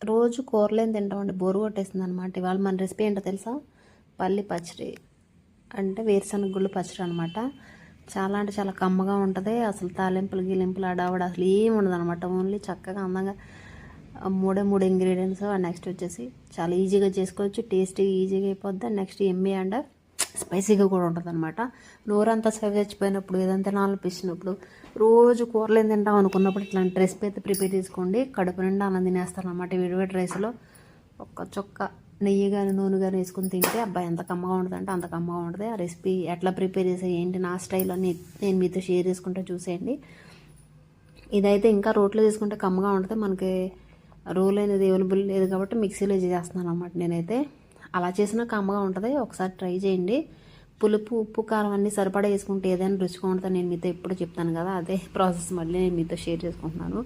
రోజు కూరలేని తింటామండి. బోరు కొట్టేసింది అనమాట ఇవాళ మన రెసిపీ ఏంటో తెలుసా? పల్లి పచ్చడి. అంటే వేరుశనగ గుళ్ళు పచ్చడి అనమాట. చాలా అంటే చాలా కమ్మగా ఉంటుంది. అసలు తాలింపులు గిలింపులు అడావడ అసలు ఏమి ఉండదు అనమాట ఓన్లీ చక్కగా అందంగా మూడే మూడు ఇంగ్రీడియంట్స్ నెక్స్ట్ వచ్చేసి చాలా ఈజీగా చేసుకోవచ్చు. టేస్టీగా ఈజీగా అయిపోద్ది. నెక్స్ట్ ఎమ్మి అండ్ స్పైసీగా కూడా ఉంటుంది అనమాట నోరంతా సెవ్ చచ్చిపోయినప్పుడు ఏదైనా తినాలనిపించినప్పుడు రోజు కూరలు ఏం తింటాం అనుకున్నప్పుడు ఇట్లాంటి రెసిపీ అయితే ప్రిపేర్ చేసుకోండి. కడుపు నిండా అన్నం తినేస్తాను అనమాట విడివిడి రైస్లో ఒక్క చొక్క నెయ్యి కానీ నూనె కానీ వేసుకుని తింటే అబ్బాయి ఎంత కమ్మగా ఉంటుంది అంటే అంత కమ్మగా ఉంటుంది. ఆ రెసిపీ ఎట్లా ప్రిపేర్ చేసే ఏంటి నా స్టైల్ అని నేను మీతో షేర్ చేసుకుంటే చూసేయండి. ఇదైతే ఇంకా రోట్లో తీసుకుంటే కమ్మగా ఉంటుంది. మనకి రోల్ అనేది అవైలబుల్ లేదు కాబట్టి మిక్సీలో చేస్తున్నాను అనమాట నేనైతే. అలా చేసినా కమ్మగా ఉంటుంది. ఒకసారి ట్రై చేయండి. పులుపు ఉప్పు కారం అన్నీ సరిపడా వేసుకుంటే ఏదైనా రుచిగా ఉంటుంది. నేను మీతో ఎప్పుడు చెప్తాను కదా అదే ప్రాసెస్ మళ్ళీ నేను మీతో షేర్ చేసుకుంటున్నాను.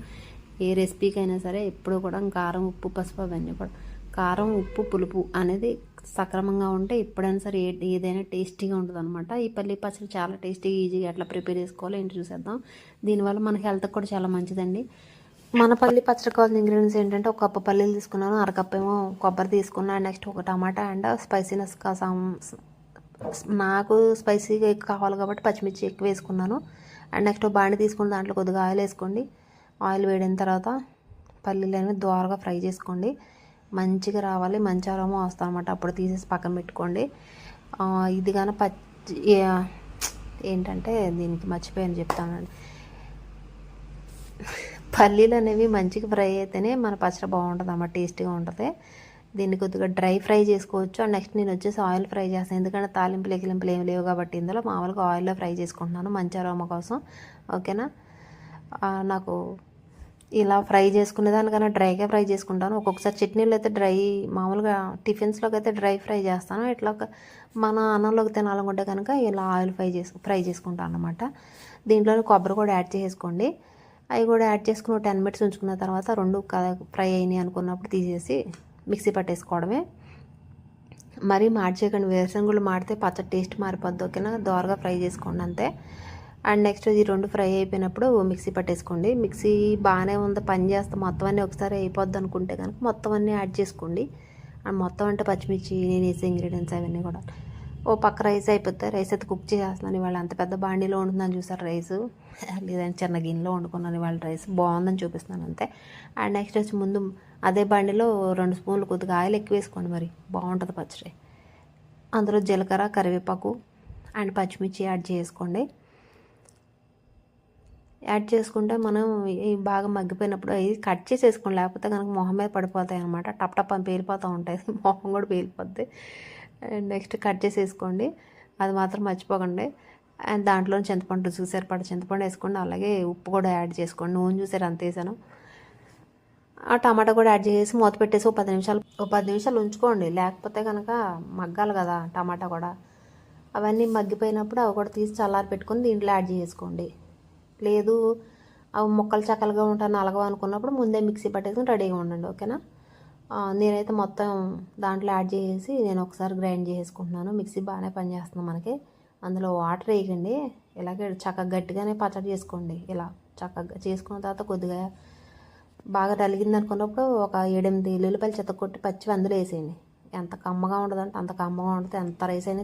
ఏ రెసిపీకైనా సరే ఎప్పుడు కూడా కారం ఉప్పు పసుపు అవన్నీ కూడా కారం ఉప్పు పులుపు అనేది సక్రమంగా ఉంటే ఎప్పుడైనా సరే ఏ ఏదైనా టేస్టీగా ఉంటుంది అనమాట ఈ పల్లి పచ్చడి చాలా టేస్టీగా ఈజీగా ఎట్లా ప్రిపేర్ చేసుకోవాలో ఏంటి చూసేద్దాం. దీనివల్ల మన హెల్త్కి కూడా చాలా మంచిదండి. మన పల్లి పచ్చడి కావాల్సిన ఇంగ్రీడియంట్స్ ఏంటంటే ఒక కప్పు పల్లీలు తీసుకున్నాను అరకప్పు ఏమో కొబ్బరి తీసుకున్నాను నెక్స్ట్ ఒక టమాటా అండ్ స్పైసీనెస్ కోసం నాకు స్పైసీగా ఎక్కువ కావాలి కాబట్టి పచ్చిమిర్చి ఎక్కువ వేసుకున్నాను. అండ్ నెక్స్ట్ బాండి తీసుకుని దాంట్లో కొద్దిగా ఆయిల్ వేసుకోండి. ఆయిల్ వేడిన తర్వాత పల్లీలు అనేవి దోరగా ఫ్రై చేసుకోండి. మంచిగా రావాలి మంచి అరోమా వస్తాం అనమాట అప్పుడు తీసేసి పక్కన పెట్టుకోండి. ఇది కానీ పచ్చి ఏంటంటే దీనికి మర్చిపోయాను చెప్తానండి పల్లీలు అనేవి మంచిగా ఫ్రై అయితేనే మన పచ్చడి బాగుంటుంది అన్నమాట టేస్టీగా ఉంటుంది. దీన్ని కొద్దిగా డ్రై ఫ్రై చేసుకోవచ్చు. అండ్ నెక్స్ట్ నేను వచ్చేసి ఆయిల్ ఫ్రై చేస్తాను. ఎందుకంటే తాలింపులు ఎగిలింపులు ఏమి లేవు కాబట్టి ఇందులో మామూలుగా ఆయిల్లో ఫ్రై చేసుకుంటున్నాను మంచి అరోమా కోసం. ఓకేనా? నాకు ఇలా ఫ్రై చేసుకునే దానికన్నా డ్రైగా ఫ్రై చేసుకుంటాను. ఒక్కొక్కసారి చట్నీలు అయితే డ్రై మామూలుగా టిఫిన్స్లోకి అయితే డ్రై ఫ్రై చేస్తాను. ఇట్లా ఒక మన అన్నంలోకి తినాలనుకుంటే కనుక ఇలా ఆయిల్ ఫ్రై చేసు ఫ్రై చేసుకుంటాను అనమాట దీంట్లో కొబ్బరి కూడా యాడ్ చేసుకోండి. అవి కూడా యాడ్ చేసుకుని టెన్ మినిట్స్ ఉంచుకున్న తర్వాత రెండు ఫ్రై అయినాయి అనుకున్నప్పుడు తీసేసి మిక్సీ పట్టేసుకోవడమే. మరీ మార్చేయకండి. వేరుశనగుళ్ళు మాడితే పచ్చడి టేస్ట్ మారిపోద్ది ఓకేనా? దోరగా ఫ్రై చేసుకోండి అంతే. అండ్ నెక్స్ట్ ఈ రెండు ఫ్రై అయిపోయినప్పుడు మిక్సీ పట్టేసుకోండి. మిక్సీ బాగానే ఉంది పని చేస్తే మొత్తం అన్నీ ఒకసారి అయిపోద్ది అనుకుంటే కనుక మొత్తం అన్నీ యాడ్ చేసుకోండి. అండ్ మొత్తం అంటే పచ్చిమిర్చి నేను వేసే ఇంగ్రీడియంట్స్ అవన్నీ కూడా. ఓ పక్క రైస్ అయిపోతే రైస్ అయితే కుక్ చేసేస్తున్నాను. ఇవాళ అంత పెద్ద బాండీలో వండుతున్నాను చూసారు రైస్? లేదంటే చిన్న గిన్నెలో వండుకున్నాను ఇవాళ రైస్. బాగుందని చూపిస్తున్నాను అంతే. అండ్ నెక్స్ట్ వచ్చి ముందు అదే బండిలో రెండు స్పూన్లు కొద్దిగా ఆయిల్ ఎక్కువ వేసుకోండి మరి. బాగుంటుంది పచ్చడి. అందులో జీలకర్ర కరివేపాకు అండ్ పచ్చిమిర్చి యాడ్ చేసుకోండి. యాడ్ చేసుకుంటే మనం బాగా మగ్గిపోయినప్పుడు అవి కట్ చేసేసుకోండి. లేకపోతే కనుక మొహం మీద పడిపోతాయి అనమాట టప్ టప్ అని పేలిపోతూ ఉంటాయి. మొహం కూడా పేలిపోద్ది. నెక్స్ట్ కట్ చేసి వేసుకోండి అది మాత్రం మర్చిపోకండి. అండ్ దాంట్లో చింతపండు రుచికి సరిపడ చింతపండు వేసుకోండి. అలాగే ఉప్పు కూడా యాడ్ చేసుకోండి. నూనె చూసారు అంత వేసాను. ఆ టమాటా కూడా యాడ్ చేసి మూత పెట్టేసి ఒక పది నిమిషాలు ఒక పది నిమిషాలు ఉంచుకోండి. లేకపోతే కనుక మగ్గాలి కదా టమాటా కూడా. అవన్నీ మగ్గిపోయినప్పుడు అవి కూడా తీసి చల్లారి పెట్టుకొని దీంట్లో యాడ్ చేసుకోండి. లేదు అవి మొక్కలు చక్కలుగా ఉంటాను అలగవు అనుకున్నప్పుడు ముందే మిక్సీ పట్టేసుకుని రెడీగా ఉండండి. ఓకేనా? నేనైతే మొత్తం దాంట్లో యాడ్ చేసేసి నేను ఒకసారి గ్రైండ్ చేసుకుంటున్నాను. మిక్సీ బాగానే పనిచేస్తుంది మనకి. అందులో వాటర్ వేయకండి. ఇలాగే చక్కగా గట్టిగానే పచ్చడి చేసుకోండి. ఇలా చక్కగా చేసుకున్న తర్వాత కొద్దిగా బాగా నలిగింది అనుకున్నప్పుడు ఒక ఏడెనిమిది ఎల్లుల్లిపాయలు చెత్త కొట్టి పచ్చి అందులో వేసేయండి. ఎంత కమ్మగా ఉండదంటే అంత కమ్మగా ఉంటుంది. ఎంత రైస్ అయినా